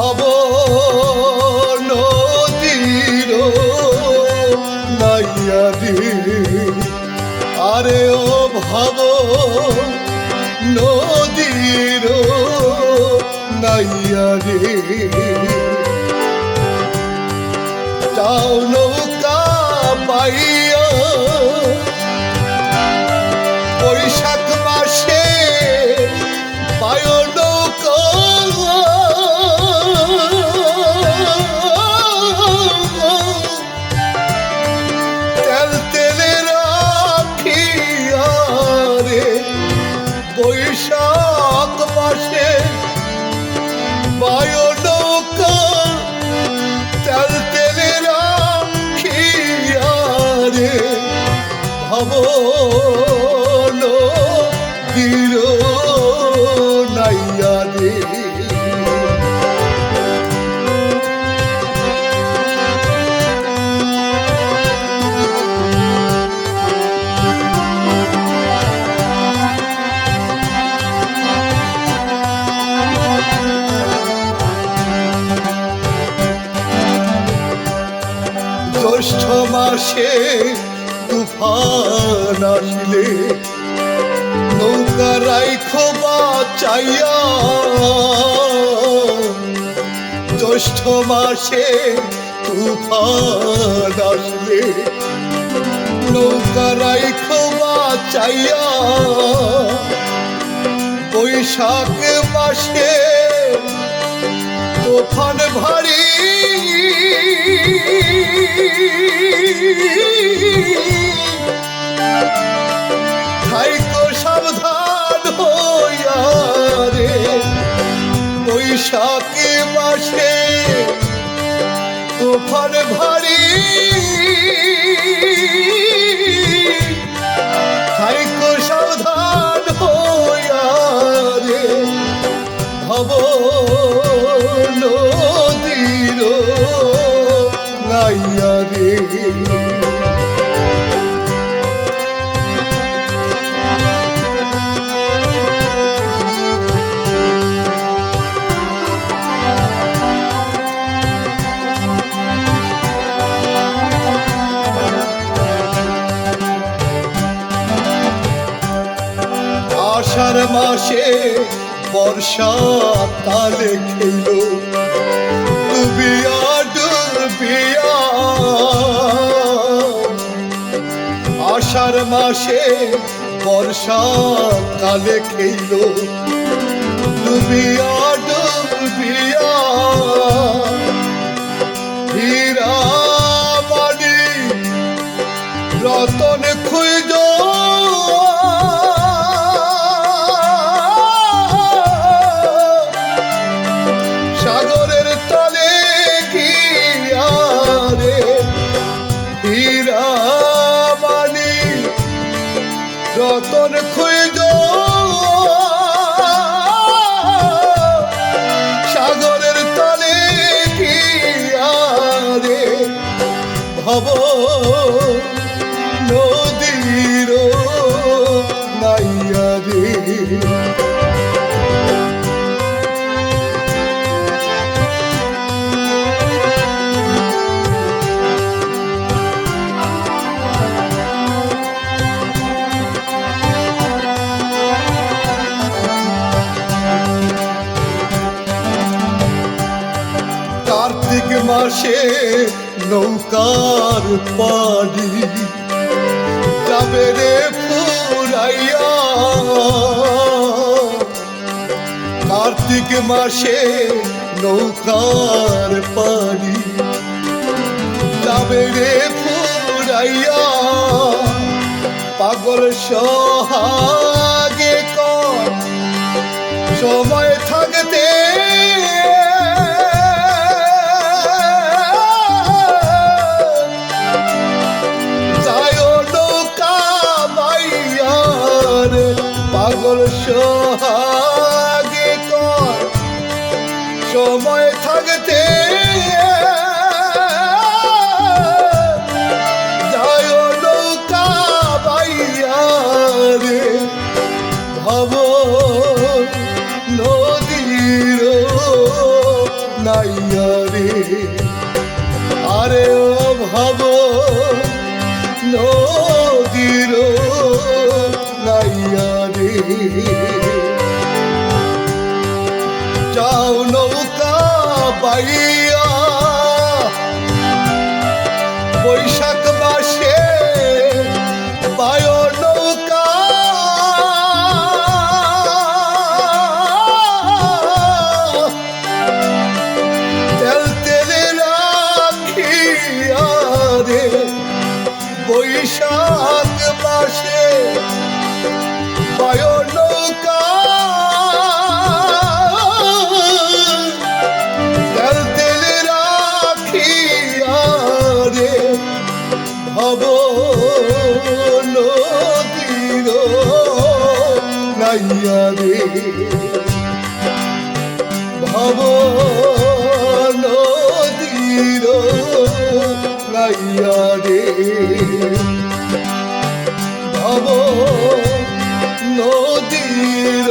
ভব নদীর নাইয়া রে আরে ও ভব নদীর নাইয়া রে যাও ভবন বীর নাইয়া রে জ্যৈষ্ঠ মাসে তুফান আসলে নৌকা রাইখো চাইয়া। জ্যৈষ্ঠ মাসে তুফান আসলে। নৌকা রাইখো চাইয়া। বৈশাখ মাসে তুফান ভারী থাইকো সাবধান হইয়া রে বৈশাখী আষাঢ় মাসে বর্ষা তালে খেল। ডুবিয়া ডুবিয়া। আষাঢ় মাসে বর্ষা কালে খেল। ডুবিয়া ভব নদীর নাইয়া রে। মাসে নৌকার পানি যাবে রে কার্তিক মাসে নৌকার পানি যাবে রে ফুরাইয়া। পাগল সহাগে কর। সময় নদীর নাইয়া রে আরে ও ভাব নদীর নাইয়া রে যাও নৌকা পাইয়া বৈশাখ মাসে পায় নৌকা। তেল তেলে রাখিয়া রে ভব নদীর জাগাইয়া দে ভব নদীর